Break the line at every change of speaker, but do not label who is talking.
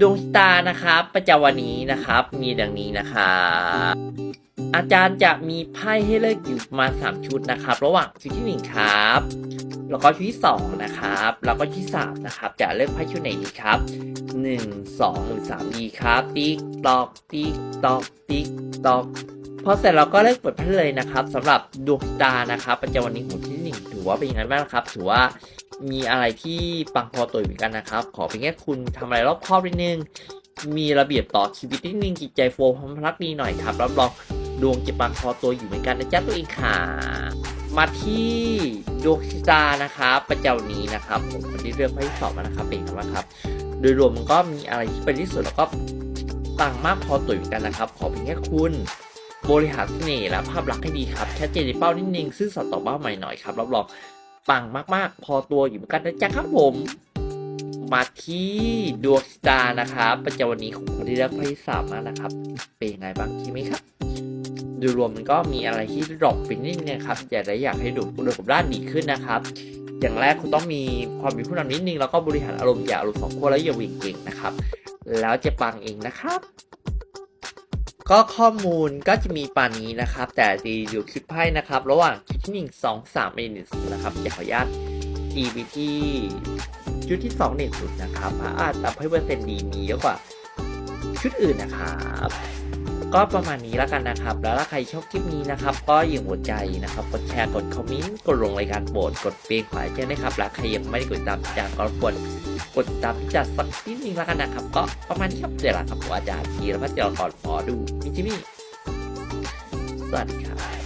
ดวงตานะครับ ประจำวันนี้นะครับ มีดังนี้นะครับอาจารย์จะมีไพ่ให้เลือกอยู่มาสามชุดนะครับ ระหว่างชุดที่หนึ่งครับ แล้วก็ชุดที่สองนะครับ แล้วก็ชุดที่สามนะครับ จะเลือกไพ่ชุดไหนดีครับหนึ่งสองหรือสามดีครับ ติ๊กตอก ติ๊กตอก ติ๊กตอกพอเสร็จเราก็เลือกเปิดไพ่เลยนะครับสำหรับดวงตานะครับ ประจำวันนี้ของชุดที่หนึ่งถือว่าเป็นยังไงบ้างครับ ถือว่า มีอะไรที่ปังพอตัวอยู่เหมือนกันนะครับ ขอเพียงแค่คุณทำอะไรรอบคอบนิดนึง มีระเบียบต่อชีวิตนิดนึงจิตใจโฟล์พรักดีหน่อยครับรับรองดวงจะปังพอตัวอยู่เหมือนกันนะจ๊ะตัวเองค่ะ มาที่ดวงชะตานะครับประจำวันนี้นะครับผมคนที่เลือกไพ่สองมานะครับเป็นยับ้าครับ โดยรวมมันก็มีอะไรที่เป็นที่สุดแล้วก็ปังมากพอตัวอยู่กันนะครับ ขอเพียงแค่คุณบริหารเสน่ห์และภาพลักษณ์ให้ดีครับชัดเจนในเป้านิดนึงซื่อสัตย์ต่อเป้าหมายหน่อยครับรับรอง ปังมากๆ พอตัวอยู่เหมือนกันนะจ๊ะครับผม มาที่ดวงชะตานะครับประจำวันนี้ของคนที่เลือกไพ่สามนะครับ เป็นยังไงบ้างใช่ไหมครับโดยรวมมันก็มีอะไรที่ดรอปไปนิดนึงนะครับอยากได้อยากให้ดูดยกับด้านดีขึ้นนะครับ อย่างแรกคุณต้องมีความมีผู้นำนิดนึงแล้วก็บริหารอารมณ์อย่าอารมณ์สองขั้วแล้วอย่าวิ่งเก่งนะครับ แล้วจะปังเองนะครับ ก็ข้อมูลก็จะมีปานนี้นะครับ แต่ดีอยู่คลิปไพ่นะครับ ระหว่างคลิปที่หนึ่งสองสามเอ็นงนะครับจะขออนุญาตตีไปที่ชุดที่สองเด่นสุดนะครับเพราะอาจทำให้เปอร์เซ็นต์ดีมีเยอะกว่าชุดอื่นนะครับก็ประมาณนี้แล้วกันนะครับ แล้วถ้าใครชอบคลิปนี้นะครับ ก็อย่าหัวใจนะครับ กดแชร์กดคอมเมนต์กดลงรายการโปรดกดเปลงขวาเช่นนะครับและใครยังไม่ได้กดติดตามจาก็รบกวนกด กดตามพิจารสักนิดนึงแล้วกันนะครับ ก็ประมาณนี้ครับเดี๋ยวละครับผมอาจารย์ทีแล้วก็เจอก่อนขอดูมิจิมี่สวัสดีครับ